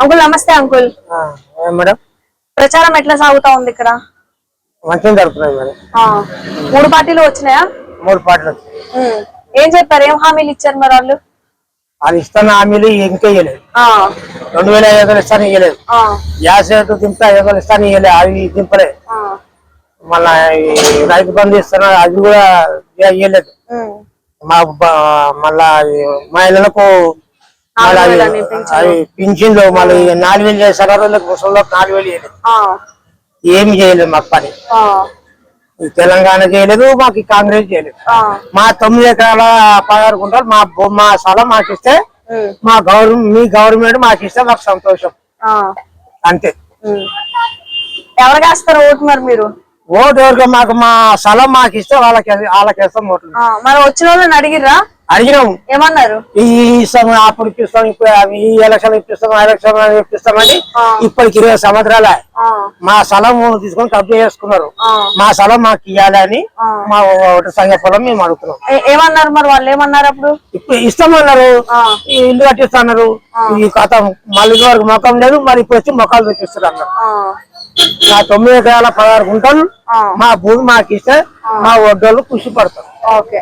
Uncle నమస్తే uncle. Madam? ప్రచారం ఎట్లా సాగుతా ఉంది ఇక్కడ? మంచిగా జరుగుతున్నాయి మేడం. మూడు పార్టీలు వచ్చినాయా? మూడు ఉమ్. ఏం చెప్పారు? ఏం హామీలు ఇచ్చారు మరి వాళ్ళు? అది ఇస్తున్న హామీలు ఇంకా ఇవ్వలేదు రెండు వేల ఐదు వందలు ఇస్తాను ఇవ్వలేదు గ్యాస్ రేటు దింపితే ఐదు వందలు ఇస్తాను ఇవ్వలేదు అవి దింపలే మళ్ళా రైతు బంధు ఇస్తున్నా అది కూడా ఇవ్వలేదు. మా మళ్ళా మహిళలకు నాలుగు వేలు అవి- పింఛను. పింఛన్లు మళ్ళీ నాలుగు వేలు చేశారు వాళ్ళకి ముసలిలోకి నాలుగు వేలు ఆ, ఏమి చేయలేదు మాకు పని. తెలంగాణ చేయలేదు మాకు కాంగ్రెస్ చేయలేదు. మా తొమ్మిది ఎకరాల పదహారు గుంటలు మా మా స్థలం మాకు ఇస్తే మా గవర్నమెంట్ మీ గవర్నమెంట్ మాకు ఇస్తే మాకు సంతోషం. అంతే. ఉమ్. ఎవరికి వేస్తారు ఓటు మరి మీరు? ఓటు ఎవరికి? మాకు మా స్థలం మాకు ఇస్తే వాళ్ళకి వాళ్ళకి ఇస్తాం ఓట్లు. మరి వచ్చిన వాళ్ళని అడిగిర్రా? అడిగినాము ఏమన్నారు? ఈ ఇస్తాం అప్పుడు ఇప్పిస్తాం ఇప్పుడు ఈ ఎలక్షన్ ఇప్పిస్తాం ఆ ఎలక్షన్ ఇప్పిస్తామని. ఇప్పటికి ఇరవై సంవత్సరాలే మా స్థలం తీసుకొని కబ్జా చేసుకున్నారు. మా స్థలం మాకు ఇవ్వాలని. మా ఒకటి సంఘ పొలం మేము అడుగుతున్నాం. ఏమన్నారు మరి వాళ్ళు? ఏమన్నారు అప్పుడు? ఇప్పుడు ఇస్తామన్నారు ఇల్లు కట్టిస్తున్నారు. ఈ కథ మళ్ళీ వరకు మొఖం లేదు మరి ఇప్పుడు వచ్చి మొఖాలు చూపిస్తారు అన్నారు. నా తొమ్మిది ఎకరాల పదహారు గుంటలు. మా భూమి మాకు ఇస్తే మా ఒడ్డోళ్ళు కృషి పడతారు.